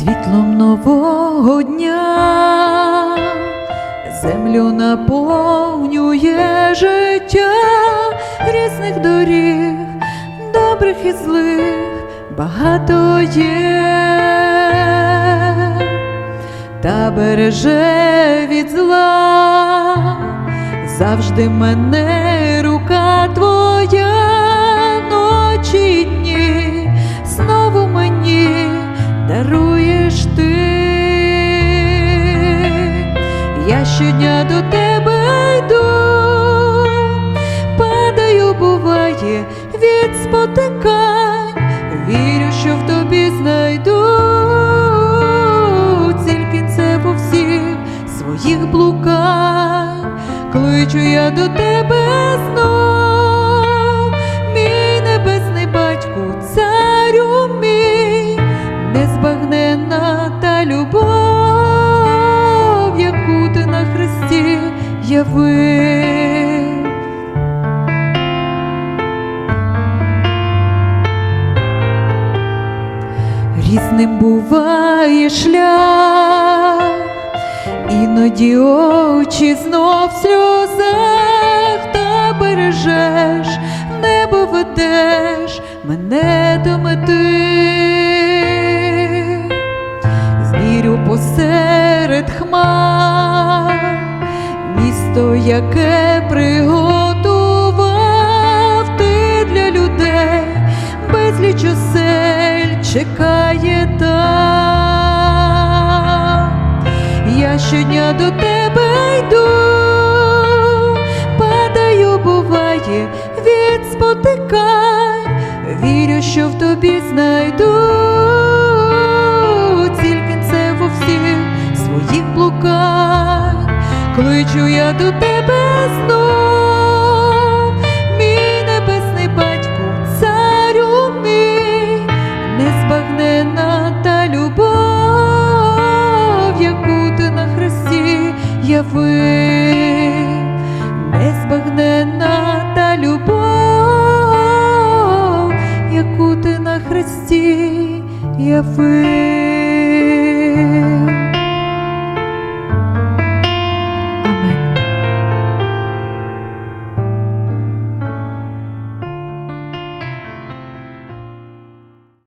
Світлом нового дня. Землю наповнює життя різних доріг, добрих і злих багато є, та береже від зла завжди мене рука твоя. Ночі даруєш ти. Я щодня до тебе йду, падаю, буває від спотикань, вірю, що в тобі знайду. Ціль кінцеву всіх своїх блукань, кличу я до тебе знов, явив. Різним буває шлях, іноді очі знов сльозах, та бережеш, небо ведеш мене до мети. Вірю посеред хмар, яке приготував ти для людей, безліч осель чекає там. Я щодня до тебе йду, падаю, буває від спотикань, вірю, що в тобі кличу я до тебе знов, мій небесний батьку, царю мій, незбагнена та любов, яку ти на хресті явив, незбагнена та любов, яку ти на хресті явив.